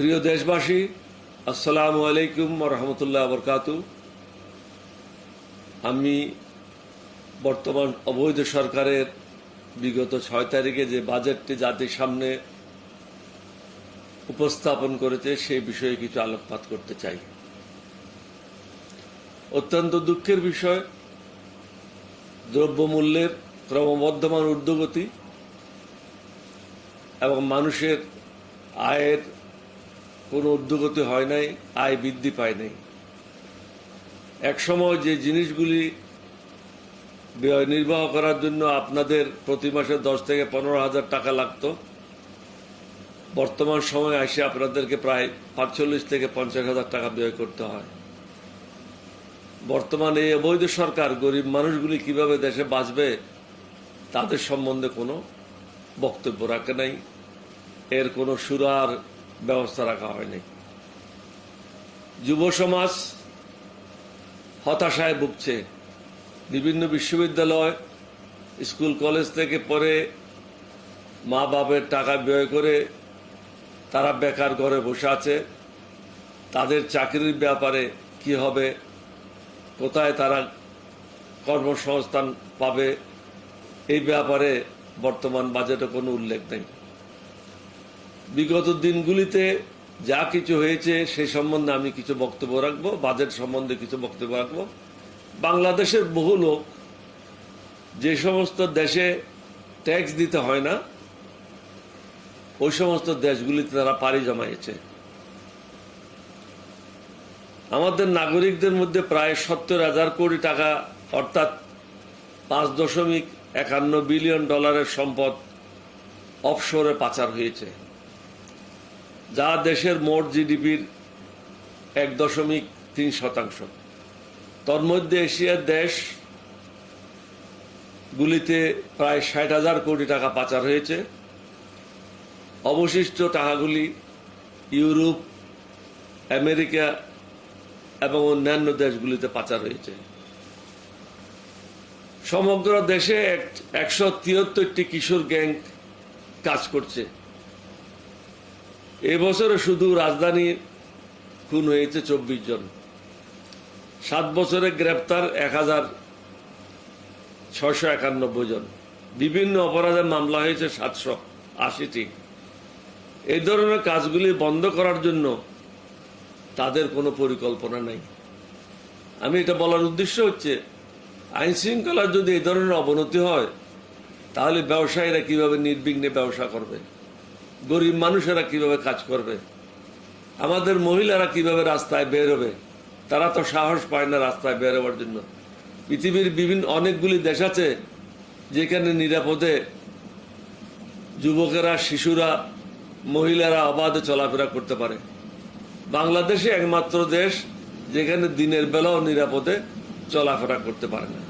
প্রিয় দেশবাসী, আসসালামু আলাইকুম রহমতুল্লাহ বরকাত। আমি বর্তমান অবৈধ সরকারের বিগত ছয় তারিখে যে বাজেটটি জাতির সামনে উপস্থাপন করেছে সেই বিষয়ে কিছু আলোকপাত করতে চাই। অত্যন্ত দুঃখের বিষয়, দ্রব্যমূল্যের ক্রমবর্ধমান ঊর্ধ্বগতি এবং মানুষের আয়ের কোনো উদ্যোগতি হয় নাই, আয় বৃদ্ধি পায় নাই। একসময় যে জিনিসগুলি নির্বাহ করার জন্য আপনাদের প্রতি মাসে দশ থেকে পনেরো হাজার টাকা লাগতো, বর্তমান সময়ে এসে আপনাদেরকে প্রায় পাঁচচল্লিশ থেকে পঞ্চাশ হাজার টাকা ব্যয় করতে হয়। বর্তমানে এই অবৈধ সরকার গরিব মানুষগুলি কীভাবে দেশে বাঁচবে, তাদের সম্বন্ধে কোনো বক্তব্য রাখে নাই। এর কোনো সুরার ব্যবস্থা রাখা হয়নি। যুব সমাজ হতাশায় ভুগছে। বিভিন্ন বিশ্ববিদ্যালয়, স্কুল, কলেজ থেকে পড়ে মা বাপের টাকা ব্যয় করে তারা বেকার ঘরে বসে আছে। তাদের চাকরির ব্যাপারে কি হবে? কোথায় তারা কর্মসংস্থান পাবে? এই ব্যাপারে বর্তমান বাজেটে কোনো উল্লেখ নেই। বিগত দিনগুলিতে যা কিছু হয়েছে সে সম্বন্ধে আমি কিছু বক্তব্য রাখব বাজেট সম্বন্ধে কিছু বক্তব্য রাখব। বাংলাদেশের বহু লোক যে সমস্ত দেশে ট্যাক্স দিতে হয় না, ওই সমস্ত দেশগুলিতে তারা পাড়ি জমাইছে। আমাদের নাগরিকদের মধ্যে প্রায় সত্তর হাজার কোটি টাকা, অর্থাৎ পাঁচ দশমিক একান্ন বিলিয়ন ডলারের সম্পদ অফশোরে পাচার হয়েছে। যা দেশের মোট জিডিপির এক দশমিক তিন শতাংশ। তন্মধ্যে এশিয়ার দেশ গুলিতে প্রায় ষাট হাজার কোটি টাকা পাচার হয়েছে। অবশিষ্ট টাকাগুলি ইউরোপ, আমেরিকা এবং অন্যান্য দেশগুলিতে পাচার হয়েছে। সমগ্র দেশে একশো তিয়াত্তরটি কিশোর গ্যাং কাজ করছে। এবছরে শুধু রাজধানী খুন হয়েছে চব্বিশ জন। সাত বছরে গ্রেপ্তার এক হাজার ছশো একানব্বই জন। বিভিন্ন অপরাধের মামলা হয়েছে সাতশো আশিটি। এই ধরনের কাজগুলি বন্ধ করার জন্য তাদের কোনো পরিকল্পনা নেই। আমি এটা বলার উদ্দেশ্য হচ্ছে, আইন শৃঙ্খলার যদি এই ধরনের অবনতি হয়, তাহলে ব্যবসায়ীরা কীভাবে নির্বিঘ্নে ব্যবসা করবে? গরিব মানুষেরা কীভাবে কাজ করবে? আমাদের মহিলারা কীভাবে রাস্তায় বের হবে তারা তো সাহস পায় না রাস্তায় বের হওয়ার জন্য। পৃথিবীর বিভিন্ন, অনেকগুলি দেশ আছে যেখানে নিরাপদে যুবকেরা, শিশুরা, মহিলারা অবাধে চলাফেরা করতে পারে। বাংলাদেশে একমাত্র দেশ যেখানে দিনের বেলাও নিরাপদে চলাফেরা করতে পারে না।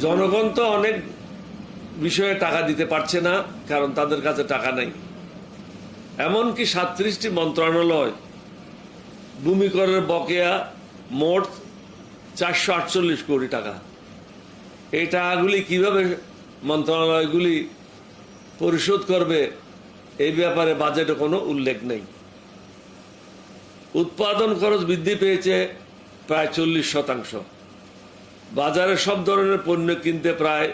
জনগণ তো অনেক বিষয়ে টাকা দিতে পারছে না, কারণ তাদের কাছে টাকা নেই। এমনকি সাতত্রিশটি মন্ত্রণালয়, ভূমিকরের বকেয়া মোট চারশো আটচল্লিশ কোটি টাকা। এই টাকাগুলি কীভাবে মন্ত্রণালয়গুলি পরিশোধ করবে, এই ব্যাপারে বাজেটে কোনো উল্লেখ নেই। উৎপাদন খরচ বৃদ্ধি পেয়েছে প্রায় চল্লিশ শতাংশ। বাজারে সব ধরনের পণ্য কিনতে প্রায়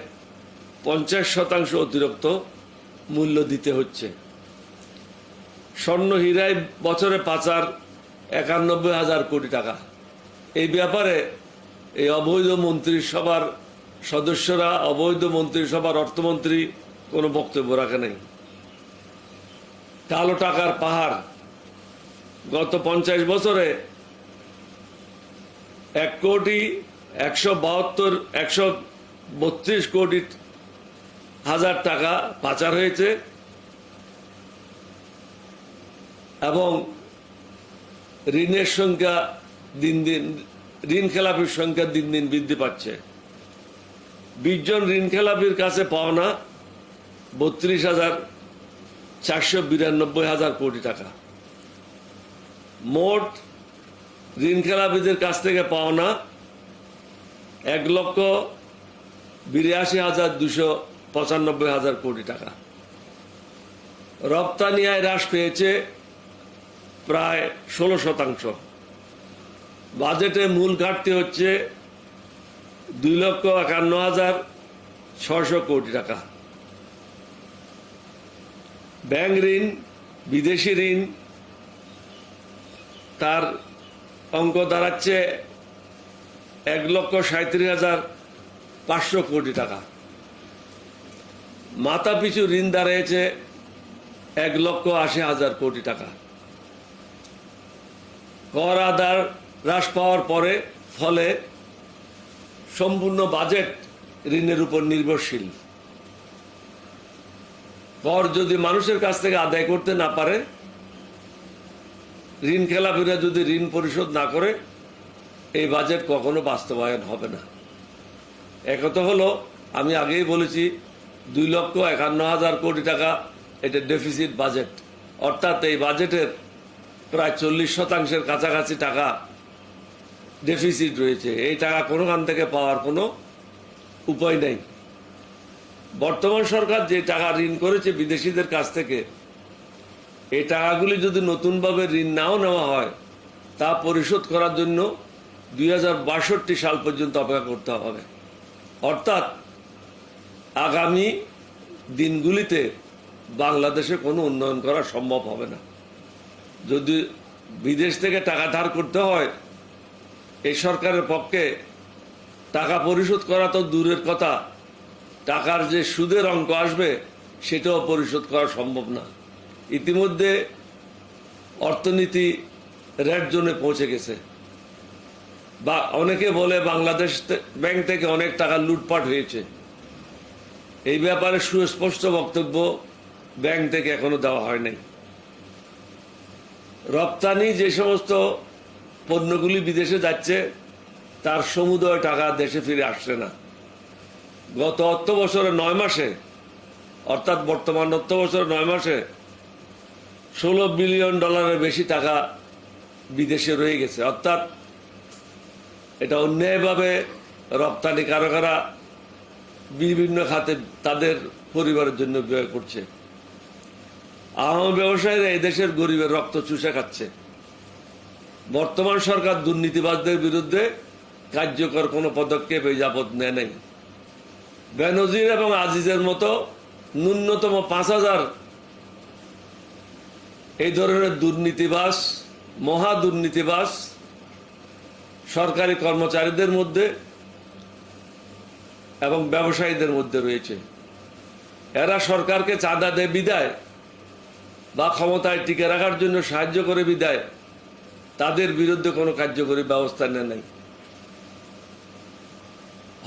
পঞ্চাশ শতাংশ অতিরিক্ত মূল্য দিতে হচ্ছে। স্বর্ণ হীরায় বছরে পাচার একানব্বই হাজার কোটি টাকা। এই ব্যাপারে এই অবৈধ মন্ত্রিসভার সদস্যরা, অবৈধ মন্ত্রিসভার অর্থমন্ত্রী কোনো বক্তব্য রাখে নাই। কালো টাকার পাহাড় গত পঞ্চাশ বছরে এক কোটি একশো বাহাত্তর, একশো বত্রিশ কোটি হাজার টাকা পাচার হয়েছে এবং ঋণের সংখ্যা দিন দিন, ঋণ খেলাপির সংখ্যা দিন দিন বৃদ্ধি পাচ্ছে। বিশ জন ঋণ খেলাপির কাছে পাওনা বত্রিশ হাজার চারশো বিরানব্বই হাজার কোটি টাকা। মোট ঋণ খেলাপিদের কাছ থেকে পাওনা এক লক্ষ বিরাশি হাজার দুশো পঁচানব্বই হাজার কোটি টাকা। রপ্তানি আয় হ্রাস পেয়েছে প্রায় ষোলো শতাংশ। বাজেটে মূল ঘাটতি হচ্ছে দুই লক্ষ একান্ন হাজার ছশো কোটি টাকা। ব্যাংক ঋণ, বিদেশি ঋণ, তার অঙ্ক দাঁড়াচ্ছে এক লক্ষ সাঁত্রিশ হাজার পাঁচশো কোটি টাকা। মাথা পিছু ঋণ দাঁড়িয়েছে এক লক্ষ আশি হাজার কোটি টাকা। কর আদার হ্রাস পাওয়ার পরে, ফলে সম্পূর্ণ বাজেট ঋণের উপর নির্ভরশীল। কর যদি মানুষের কাছ থেকে আদায় করতে না পারে, ঋণ খেলাপিরা যদি ঋণ পরিশোধ না করে, এই বাজেট কখনো বাস্তবায়ন হবে না। একথা হলো, আমি আগেই বলেছি দুই লক্ষ একান্ন হাজার কোটি টাকা এটা ডেফিসিট বাজেট অর্থাৎ এই বাজেটের প্রায় চল্লিশ শতাংশের কাছাকাছি টাকা ডেফিসিট রয়েছে। এই টাকা কোনোখান থেকে পাওয়ার কোনো উপায় নেই। বর্তমান সরকার যে টাকা ঋণ করেছে বিদেশিদের কাছ থেকে, এই টাকাগুলি যদি নতুনভাবে ঋণ নাও নেওয়া হয়, তা পরিশোধ করার জন্য দুই হাজার বাষট্টি সাল পর্যন্ত অপেক্ষা করতে হবে। অর্থাৎ আগামী দিনগুলিতে বাংলাদেশে কোনো উন্নয়ন করা সম্ভব হবে না। যদি বিদেশ থেকে টাকা ধার করতে হয়, এই সরকারের পক্ষে টাকা পরিশোধ করা তো দূরের কথা। টাকার যে সুদের অঙ্ক আসবে, সেটাও পরিশোধ করা সম্ভব না। ইতিমধ্যে অর্থনীতি রেড জোনে পৌঁছে গেছে। বা অনেকে বলে বাংলাদেশ ব্যাংক থেকে অনেক টাকা লুটপাট হয়েছে। এই ব্যাপারে সুস্পষ্ট বক্তব্য ব্যাংক থেকে এখনও দেওয়া হয় নাই। রপ্তানি যে সমস্ত পণ্যগুলি বিদেশে যাচ্ছে, তার সমুদয় টাকা দেশে ফিরে আসছে না। গত অর্থ বছরে নয় মাসে, অর্থাৎ বর্তমান অর্থ বছরে নয় মাসে, ষোলো বিলিয়ন ডলারের বেশি টাকা বিদেশে রয়ে গেছে। অর্থাৎ এটা অন্যায়ভাবে রপ্তানি কারকারা বিভিন্ন খাতে তাদের পরিবারের জন্য ব্যয় করছে। আওয়ামী ব্যবসায়ীরা এদেশের গরিবের রক্ত চুষে খাচ্ছে। বর্তমান সরকার দুর্নীতিবাজদের বিরুদ্ধে কার্যকর কোনো পদক্ষেপ এই যাবৎ নেয় নাই। বেনজির এবং আজিজের মতো ন্যূনতম পাঁচ হাজার এই ধরনের দুর্নীতিবাস মহা দুর্নীতিবাস সরকারি কর্মচারীদের মধ্যে এবং ব্যবসায়ীদের মধ্যে রয়েছে। এরা সরকারকে চাঁদা দেয় বিদায় বা ক্ষমতায় টিকে রাখার জন্য সাহায্য করে বিদায়। তাদের বিরুদ্ধে কোনো কার্যকরী ব্যবস্থা নেয় নাই।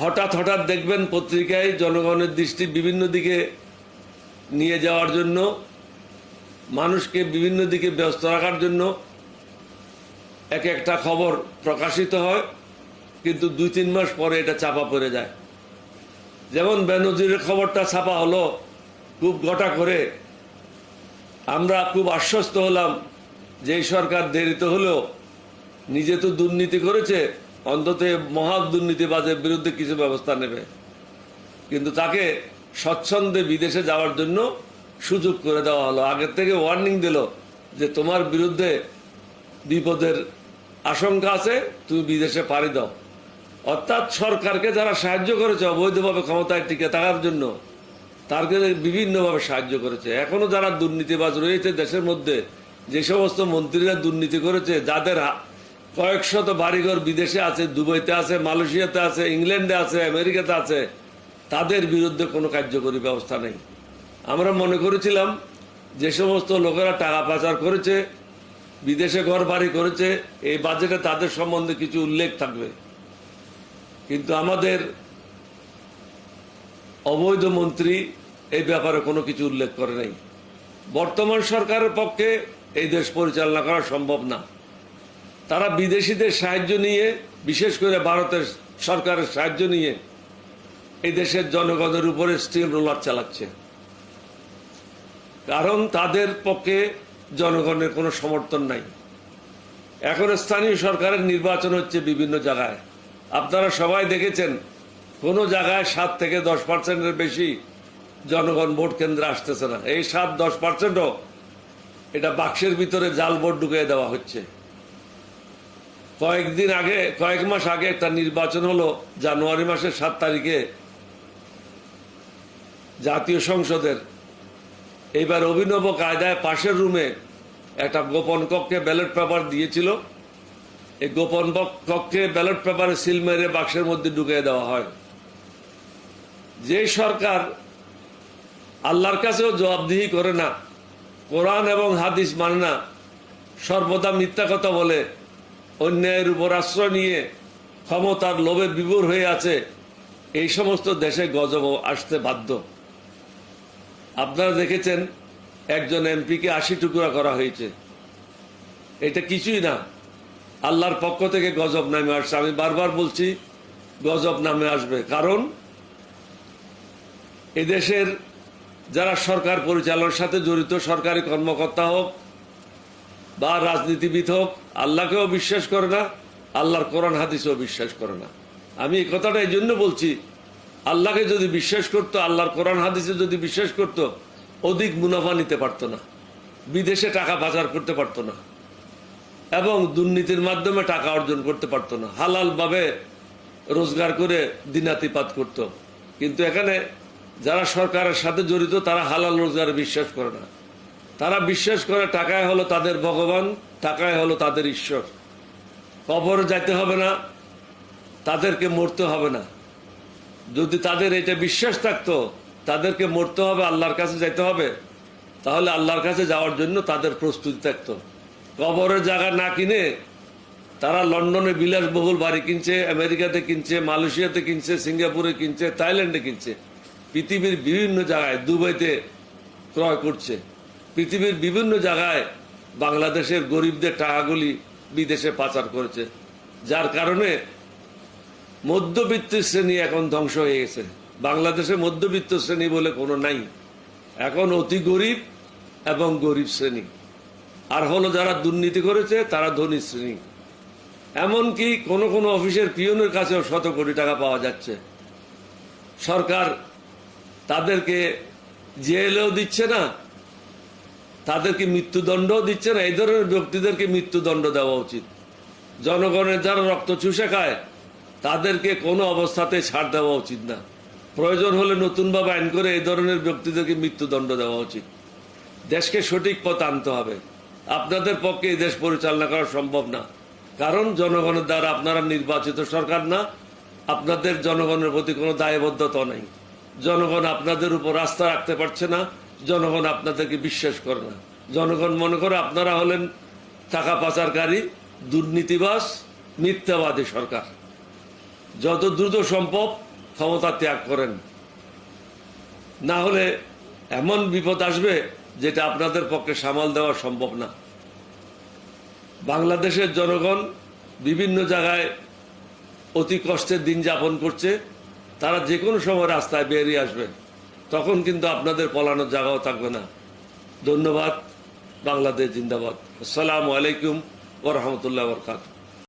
হঠাৎ হঠাৎ দেখবেন পত্রিকায় জনগণের দৃষ্টি বিভিন্ন দিকে নিয়ে যাওয়ার জন্য, মানুষকে বিভিন্ন দিকে ব্যস্ত রাখার জন্য এক একটা খবর প্রকাশিত হয়, কিন্তু দুই তিন মাস পরে এটা চাপা পড়ে যায়। যেমন বেনজিরের খবরটা ছাপা হলো, খুব ঘটা করে। আমরা খুব আশ্বস্ত হলাম যে সরকার দেরিতে হলেও নিজে তো দুর্নীতি করেছে, অন্তত মহা দুর্নীতিবাজের বিরুদ্ধে কিছু ব্যবস্থা নেবে। কিন্তু তাকে স্বচ্ছন্দে বিদেশে যাওয়ার জন্য সুযোগ করে দেওয়া হলো। আগের থেকে ওয়ার্নিং দিল যে তোমার বিরুদ্ধে বিপদের আশঙ্কা আছে, তুমি বিদেশে পাড়ি দাও। অর্থাৎ সরকারকে যারা সাহায্য করেছে, অবৈধভাবে ক্ষমতায় টিকে থাকার জন্য, তারকে বিভিন্নভাবে সাহায্য করেছে। এখনও যারা দুর্নীতিবাজ রয়েছে দেশের মধ্যে, যে সমস্ত মন্ত্রীরা দুর্নীতি করেছে, যাদের হা- কয়েকশত বাড়িঘর বিদেশে আছে, দুবাইতে আছে, মালয়েশিয়াতে আছে, ইংল্যান্ডে আছে, আমেরিকাতে আছে, তাদের বিরুদ্ধে কোনো কার্যকরী ব্যবস্থা নেই। আমরা মনে করেছিলাম, যে সমস্ত লোকেরা টাকা পাচার করেছে, বিদেশে ঘর বাড়ি করেছে, এই বাজেটে তাদের সম্বন্ধে কিছু উল্লেখ থাকবে। কিন্তু আমাদের অবৈধ মন্ত্রী এই ব্যাপারে কোনো কিছু উল্লেখ করে নাই। বর্তমান সরকারের পক্ষে এই দেশ পরিচালনা করা সম্ভব না। তারা বিদেশিদের সাহায্য নিয়ে, বিশেষ করে ভারতের সরকারের সাহায্য নিয়ে এই দেশের জনগণের উপরে স্টিল রোলার চালাচ্ছে। কারণ তাদের পক্ষে জনগণের কোনো সমর্থন নাই। এখন স্থানীয় সরকারের নির্বাচন হচ্ছে বিভিন্ন জায়গায়। আপনারা সবাই দেখেছেন, কোনো জায়গায় সাত থেকে দশ পার্সেন্টের বেশি জনগণ ভোট কেন্দ্রে আসতেছে না। এই সাত, দশ পার্সেন্টও এটা বাক্সের ভিতরে জাল ভোট ঢুকিয়ে দেওয়া হচ্ছে। কয়েকদিন আগে, কয়েক মাস আগে একটা নির্বাচন হলো, জানুয়ারি মাসের সাত তারিখে জাতীয় সংসদের। এইবার অভিনব কায়দায় পাশের রুমে একটা গোপন কক্ষে ব্যালট পেপার দিয়েছিল। এই গোপন কক্ষে ব্যালট পেপারে সিল মেরে বাক্সের মধ্যে ঢুকিয়ে দেওয়া হয়। যে সরকার আল্লাহর কাছেও জবাবদিহি করে না, কোরআন এবং হাদিস মানে না, সর্বদা মিথ্যা কথা বলে, অন্যায়ের উপর আশ্রয় নিয়ে ক্ষমতার লোভে বিভোর হয়ে আছে, এই সমস্ত দেশে গজব আসতে বাধ্য। আপনারা দেখেছেন, একজন এমপিকে আশি টুকরা করা হয়েছে। এটা কিছুই না। আল্লাহর পক্ষ থেকে গজব নামে আসছে। আমি বারবার বলছি, গজব নামে আসবে। কারণ, এদেশের যারা সরকার পরিচালনার সাথে জড়িত, সরকারি কর্মকর্তা হোক বা রাজনীতিবিদ হোক, আল্লাহকেও বিশ্বাস করে না, আল্লাহর কোরআন, হাদিসেও বিশ্বাস করে না। আমি এই কথাটা এই জন্য বলছি, আল্লাহকে যদি বিশ্বাস করতো, আল্লাহর কোরআন, হাদিসে যদি বিশ্বাস করতো, অধিক মুনাফা নিতে পারতো না। বিদেশে টাকা পাচার করতে পারতো না। এবং দুর্নীতির মাধ্যমে টাকা অর্জন করতে পারতো না। হালালভাবে রোজগার করে দিনাতিপাত করত। কিন্তু এখানে যারা সরকারের সাথে জড়িত, তারা হালাল রোজগারে বিশ্বাস করে না। তারা বিশ্বাস করে টাকায় হলো তাদের ভগবান, টাকায় হলো তাদের ঈশ্বর। কবরে যাইতে হবে না, তাদেরকে মরতে হবে না। যদি তাদের এটা বিশ্বাস থাকতো, তাদেরকে মরতে হবে, আল্লাহর কাছে যাইতে হবে, তাহলে আল্লাহর কাছে যাওয়ার জন্য তাদের প্রস্তুতি থাকতো। কবরের জায়গা না কিনে তারা লন্ডনে বিলাসবহুল বাড়ি কিনছে, আমেরিকাতে কিনছে, মালয়েশিয়াতে কিনছে, সিঙ্গাপুরে কিনছে, থাইল্যান্ডে কিনছে। পৃথিবীর বিভিন্ন জায়গায়, দুবাইতে ক্রয় করছে। পৃথিবীর বিভিন্ন জায়গায় বাংলাদেশের গরিবদের টাকাগুলি বিদেশে পাচার করেছে। যার কারণে মধ্যবিত্ত শ্রেণি এখন ধ্বংস হয়ে গেছে। বাংলাদেশে মধ্যবিত্ত শ্রেণি বলে কোনো নাই। এখন অতি গরিব এবং গরিব শ্রেণি। আর হলো যারা দুর্নীতি করেছে, তারা ধনী শ্রেণি। এমনকি কোনো কোনো অফিসের পিয়নের কাছেও শত কোটি টাকা পাওয়া যাচ্ছে। সরকার তাদেরকে জেলেও দিচ্ছে না, তাদেরকে মৃত্যুদণ্ডও দিচ্ছে না, এই ধরনের ব্যক্তিদেরকে মৃত্যুদণ্ড দেওয়া উচিত। জনগণের যারা রক্ত চুষে খায়, তাদেরকে কোনো অবস্থাতে ছাড় দেওয়া উচিত না। প্রয়োজন হলে নতুনভাবে আইন করে এই ধরনের ব্যক্তিদেরকে মৃত্যুদণ্ড দেওয়া উচিত। দেশকে সঠিক পথ আনতে হবে। আপনাদের পক্ষে এই দেশ পরিচালনা করা সম্ভব না। কারণ জনগণের দ্বারা আপনারা নির্বাচিত সরকার না, আপনাদের জনগণের প্রতি কোনো দায়বদ্ধতা নেই। জনগণ আপনাদের উপর আস্থা রাখতে পারছে না, জনগণ আপনাদেরকে বিশ্বাস করে না। জনগণ মনে করে আপনারা হলেন টাকা পাচারকারী দুর্নীতিবাস মিথ্যাবাদী সরকার। যত দ্রুত সম্ভব ক্ষমতা ত্যাগ করেন। না হলে এমন বিপদ আসবে যেটা আপনাদের পক্ষে সামাল দেওয়া সম্ভব না। বাংলাদেশের জনগণ বিভিন্ন জায়গায় অতি কষ্টের দিন যাপন করছে। তারা যে কোনো সময় রাস্তায় বেরিয়ে আসবে। তখন কিন্তু আপনাদের পলানোর জায়গাও থাকবে না। ধন্যবাদ। বাংলাদেশ জিন্দাবাদ। আসসালামু আলাইকুম ওরহামতুল্লাহ বরকাত